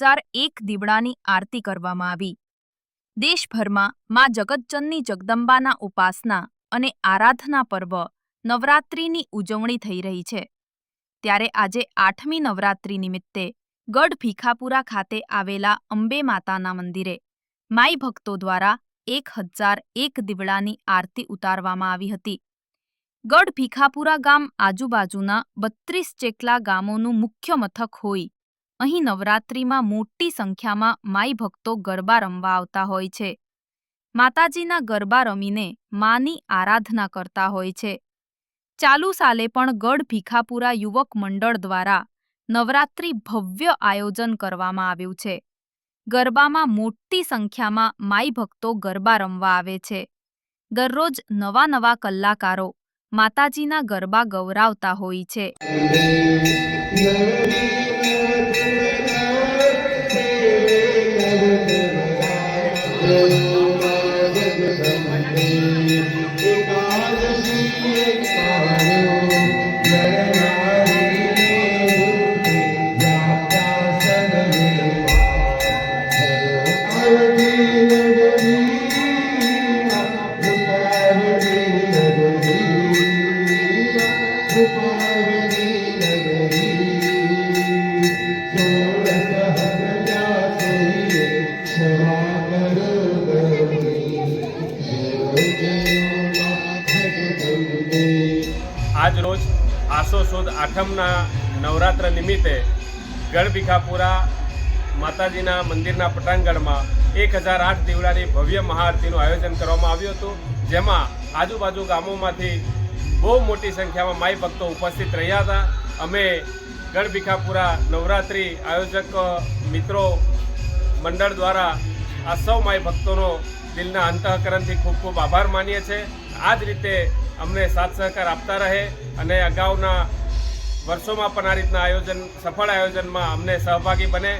હજાર એક દીવડાની આરતી કરવામાં આવી. દેશભરમાં મા જગતચંદની જગદંબાના ઉપાસના અને આરાધના પર્વ નવરાત્રિની ઉજવણી થઈ રહી છે. ત્યારે આજે આઠમી નવરાત્રિ નિમિત્તે ગઢ ભીખાપુરા ખાતે આવેલા અંબે માતાના મંદિરે માઈ ભક્તો દ્વારા એક હજાર એક દીવડાની આરતી ઉતારવામાં આવી હતી. ગઢ ભીખાપુરા ગામ આજુબાજુના બત્રીસ જેટલા ગામોનું મુખ્ય મથક હોય અહીં નવરાત્રિમાં મોટી સંખ્યામાં માઈ ભક્તો ગરબા રમવા આવતા હોય છે. માતાજીના ગરબા રમીને માની આરાધના કરતા હોય છે. ચાલુ સાલે પણ ગઢ ભીખાપુરા યુવક મંડળ દ્વારા નવરાત્રિ ભવ્ય આયોજન કરવામાં આવ્યું છે. ગરબામાં મોટી સંખ્યામાં માઈ ભક્તો ગરબા રમવા આવે છે. દરરોજ નવા નવા કલાકારો માતાજીના ગરબા ગૌરાવતા હોય છે. આજ રોજ આસો સુદ આઠમના નવરાત્ર નિમિત્તે ગઢભીખાપુરા માતાજીના મંદિરના પટાંગણમાં એક હજાર આઠ દીવડાની ભવ્ય મહાઆરતીનું આયોજન કરવામાં આવ્યું હતું, જેમાં આજુબાજુ ગામોમાંથી બહુ મોટી સંખ્યામાં માઈ ભક્તો ઉપસ્થિત રહ્યા હતા. અમે ગઢભીખાપુરા નવરાત્રિ આયોજક મિત્રો મંડળ દ્વારા આ સૌ માઈ ભક્તોનો દિલના અંતઃકરણથી ખૂબ ખૂબ આભાર માનીએ છીએ. આ જ રીતે અમને સાથ સહકાર આપતા રહે અને અગાઉના વર્ષોમાં પણ આ રીતના આયોજન સફળ આયોજનમાં અમને સહભાગી બને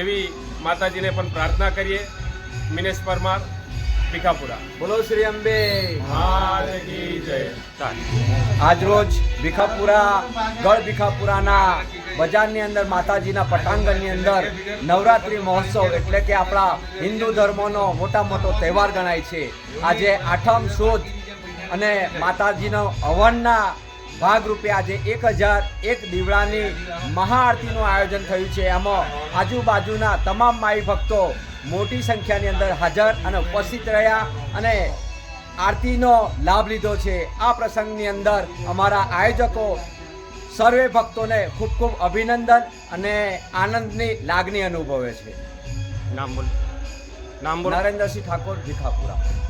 એવી માતાજીને પણ પ્રાર્થના કરીએ. મિનેશ પરમાર ભીખાપુરા. બોલો શ્રી અંબે. આજરોજ ભીખાપુરા ગળ ભીખાપુરાના બજારની અંદર માતાજીના પટાંગણની અંદર નવરાત્રિ મહોત્સવ એટલે કે આપણા હિન્દુ ધર્મનો મોટા મોટો તહેવાર ગણાય છે. આજે આઠમ સુદ અને માતાજીનો હવનના ભાગરૂપે આજે એક હજાર એક દીવડાની મહાઆરતીનું આયોજન થયું છે. એમાં આજુબાજુના તમામ માઈ ભક્તો મોટી સંખ્યાની અંદર હાજર અને ઉપસ્થિત રહ્યા અને આરતીનો લાભ લીધો છે. આ પ્રસંગની અંદર અમારા આયોજકો સર્વે ભક્તોને ખૂબ ખૂબ અભિનંદન અને આનંદની લાગણી અનુભવે છે. નામ બોલ. નામ બોલ. નરેન્દ્રસિંહ ઠાકોર ભીખાપુરા.